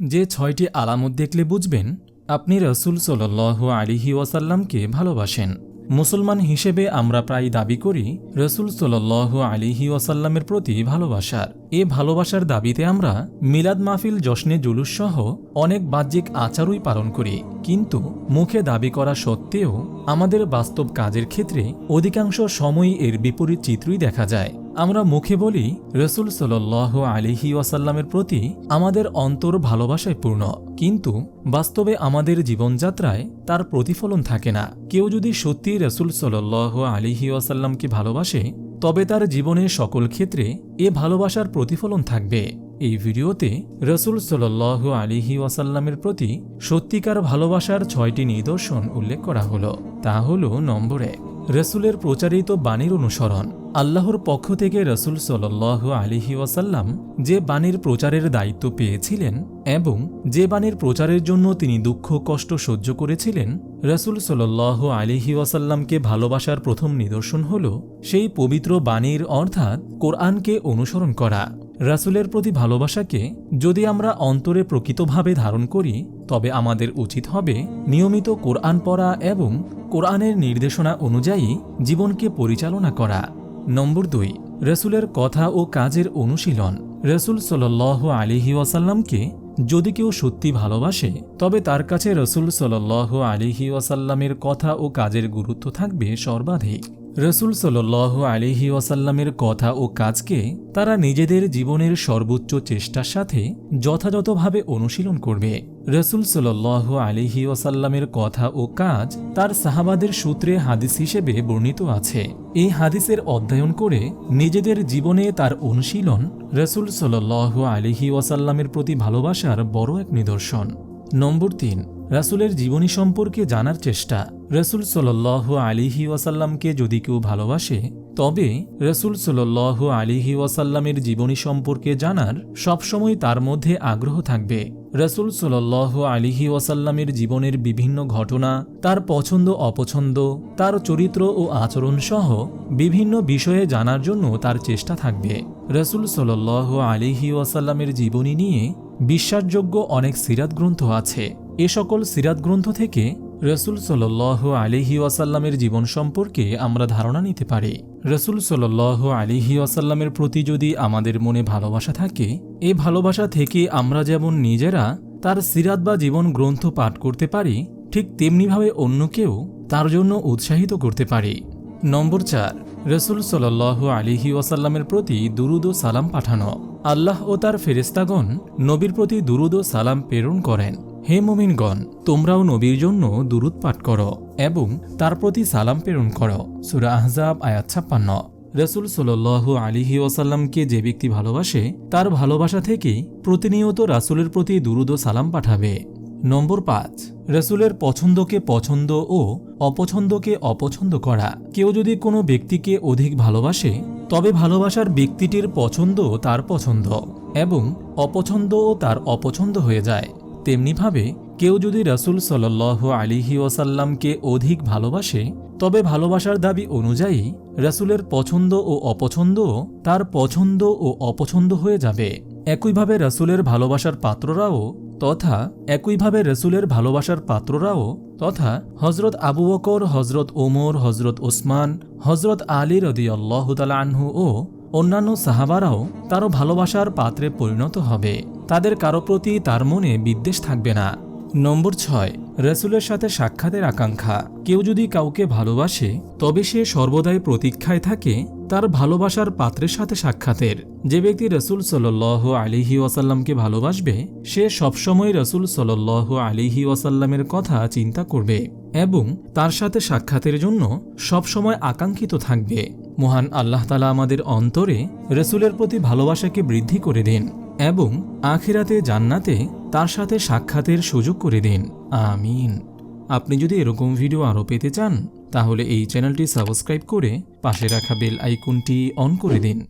যে ছয়টি আলামত দেখলে বুঝবেন, আপনি রসুল সাল্লাহ আলিহি ওয়াসাল্লামকে ভালোবাসেন। মুসলমান হিসেবে আমরা প্রায় দাবি করি, রসুল সাল্লাহ আলিহি ওয়াসাল্লামের প্রতি ভালোবাসার। এ ভালোবাসার দাবিতে আমরা মিলাদ মাহফিল, জশ্নে জুলুস সহ অনেক বাহ্যিক আচারই পালন করি। কিন্তু মুখে দাবি করা সত্ত্বেও আমাদের বাস্তব কাজের ক্ষেত্রে অধিকাংশ সময়ই এর বিপরীত চিত্রই দেখা যায়। আমরা মুখে বলি, রসুল সাল্লাহ আলিহি ওয়াসাল্লামের প্রতি আমাদের অন্তর ভালোবাসায় পূর্ণ। কিন্তু বাস্তবে আমাদের জীবনযাত্রায় তার প্রতিফলন থাকে না। কেউ যদি সত্যি রসুল সাল্লাহ আলিহি ওয়াসাল্লামকে ভালোবাসে, তবে তার জীবনের সকল ক্ষেত্রে এ ভালোবাসার প্রতিফলন থাকবে। এই ভিডিওতে রসুল সাল্লাহ আলিহি ওয়াসাল্লামের প্রতি সত্যিকার ভালোবাসার ছয়টি নিদর্শন উল্লেখ করা হলো। তা হল, নম্বর এক, রসুলের প্রচারিত বাণীর অনুসরণ। আল্লাহর পক্ষ থেকে রসুল সাল্লাহ আলিহি ওয়াসাল্লাম যে বাণীর প্রচারের দায়িত্ব পেয়েছিলেন এবং যে বাণীর প্রচারের জন্য তিনি দুঃখ, কষ্ট সহ্য করেছিলেন, রসুল সাল্লাহ আলিহি ওয়াসাল্লামকে ভালোবাসার প্রথম নিদর্শন হল সেই পবিত্র বাণীর অর্থাৎ কোরআনকে অনুসরণ করা। রাসুলের প্রতি ভালোবাসাকে যদি আমরা অন্তরে প্রকৃতভাবে ধারণ করি, তবে আমাদের উচিত হবে নিয়মিত কোরআন পড়া এবং কোরআনের নির্দেশনা অনুযায়ী জীবনকে পরিচালনা করা। নম্বর দুই, রসুলের কথা ও কাজের অনুশীলন। রসুল সাল্লাহ আলিহি ওয়াসাল্লামকে যদি কেউ সত্যি ভালোবাসে, তবে তার কাছে রসুল সাল্লাহ আলিহি ওয়াসাল্লামের কথা ও কাজের গুরুত্ব থাকবে সর্বাধিক। রসুল সাল্লাহ আলিহি ওয়াসাল্লামের কথা ও কাজকে তারা নিজেদের জীবনের সর্বোচ্চ চেষ্টার সাথে যথাযথভাবে অনুশীলন করবে। রসুল সাল্লাহ আলিহি ওয়াসাল্লামের কথা ও কাজ তার সাহাবাদের সূত্রে হাদিস হিসেবে বর্ণিত আছে। এই হাদিসের অধ্যয়ন করে নিজেদের জীবনে তার অনুশীলন রসুল সাল্লাহ আলিহি ওয়াসাল্লামের প্রতি ভালোবাসার বড় এক নিদর্শন। নম্বর তিন রাসুলের জীবনী সম্পর্কে জানার চেষ্টা। রসুল সাল্লাহ আলিহি ওয়াসাল্লামকে যদি কেউ ভালোবাসে, তবে রসুল সাল্লাহ আলিহি ওয়াসাল্লামের জীবনী সম্পর্কে জানার সবসময় তার মধ্যে আগ্রহ থাকবে। রসুল সাল্লাহ আলিহি ওয়াসাল্লামের জীবনের বিভিন্ন ঘটনা, তার পছন্দ, অপছন্দ, তার চরিত্র ও আচরণ সহ বিভিন্ন বিষয়ে জানার জন্য তার চেষ্টা থাকবে। রসুল সাল্লাহ আলিহি ওয়াসাল্লামের জীবনী নিয়ে বিশ্বাসযোগ্য অনেক সিরাত গ্রন্থ আছে। এ সকল সিরাত গ্রন্থ থেকে রসুল সাল্লাহ আলিহি ওয়াসাল্লামের জীবন সম্পর্কে আমরা ধারণা নিতে পারি। রসুল সাল্লাহ আলিহি ওয়াসাল্লামের প্রতি যদি আমাদের মনে ভালোবাসা থাকে, এ ভালোবাসা থেকে আমরা যেমন নিজেরা তার সিরাত বা জীবন গ্রন্থ পাঠ করতে পারি, ঠিক তেমনিভাবে অন্যকেও তার জন্য উৎসাহিত করতে পারি। নম্বর চার, রসুল সাল্লাহ আলিহি ওয়াসাল্লামের প্রতি দুরুদ ও সালাম পাঠানো। আল্লাহ ও তার ফেরেস্তাগণ নবীর প্রতি দুরুদ ও সালাম প্রেরণ করেন। হে মোমিনগণ, তোমরাও নবীর জন্য দুরুদ পাঠ করো এবং তার প্রতি সালাম প্রেরণ করো। সুরা আহজাব, আয়াত ছাপ্পান্ন। রসুল সাল্লাহ আলিহি ওয়াসাল্লামকে যে ব্যক্তি ভালোবাসে, তার ভালোবাসা থেকেই প্রতিনিয়ত রাসুলের প্রতি দুরুদ ও সালাম পাঠাবে। নম্বর পাঁচ, রসুলের পছন্দকে পছন্দ ও অপছন্দকে অপছন্দ করা। কেউ যদি কোনো ব্যক্তিকে অধিক ভালোবাসে, তবে ভালোবাসার ব্যক্তিটির পছন্দ তার পছন্দ এবং অপছন্দও তার অপছন্দ হয়ে যায়। তেমনিভাবে কেউ যদি রসুল সাল্লাহ আলিহি ওয়াসাল্লামকে অধিক ভালোবাসে, তবে ভালোবাসার দাবি অনুযায়ী রসুলের পছন্দ ও অপছন্দও তার পছন্দ ও অপছন্দ হয়ে যাবে। একইভাবে রসুলের ভালোবাসার পাত্ররাও তথা একইভাবে রসুলের ভালোবাসার পাত্ররাও তথা হজরত আবু বকর হজরত ওমর হজরত ওসমান হজরত আলী রদি আল্লাহ আনহু ও অন্যান্য সাহাবারাও তারও ভালোবাসার পাত্রে পরিণত হবে। তাদের কারও প্রতি তার মনে বিদ্বেষ থাকবে না। নম্বর ছয় রসুলের সাথে সাক্ষাতের আকাঙ্ক্ষা। কেউ যদি কাউকে ভালোবাসে, তবে সে সর্বদাই প্রতীক্ষায় থাকে তার ভালোবাসার পাত্রের সাথে সাক্ষাতের। যে ব্যক্তি রসুল সাল্লাহ আলিহি ওয়াসাল্লামকে ভালোবাসবে, সে সবসময় রসুল সাল্লাহ আলিহি ওয়াসাল্লামের কথা চিন্তা করবে এবং তার সাথে সাক্ষাতের জন্য সবসময় আকাঙ্ক্ষিত থাকবে। মহান আল্লাহ তালা আমাদের অন্তরে রসুলের প্রতি ভালোবাসাকে বৃদ্ধি করে দিন। এবং আখিরাতে জান্নাতে তার সাথে সাক্ষাতের সুযোগ করে দিন। আমিন। আপনি যদি এরকম ভিডিও আরও পেতে চান, তাহলে এই চ্যানেলটি সাবস্ক্রাইব করে পাশে রাখা বেল আইকনটি অন করে দিন।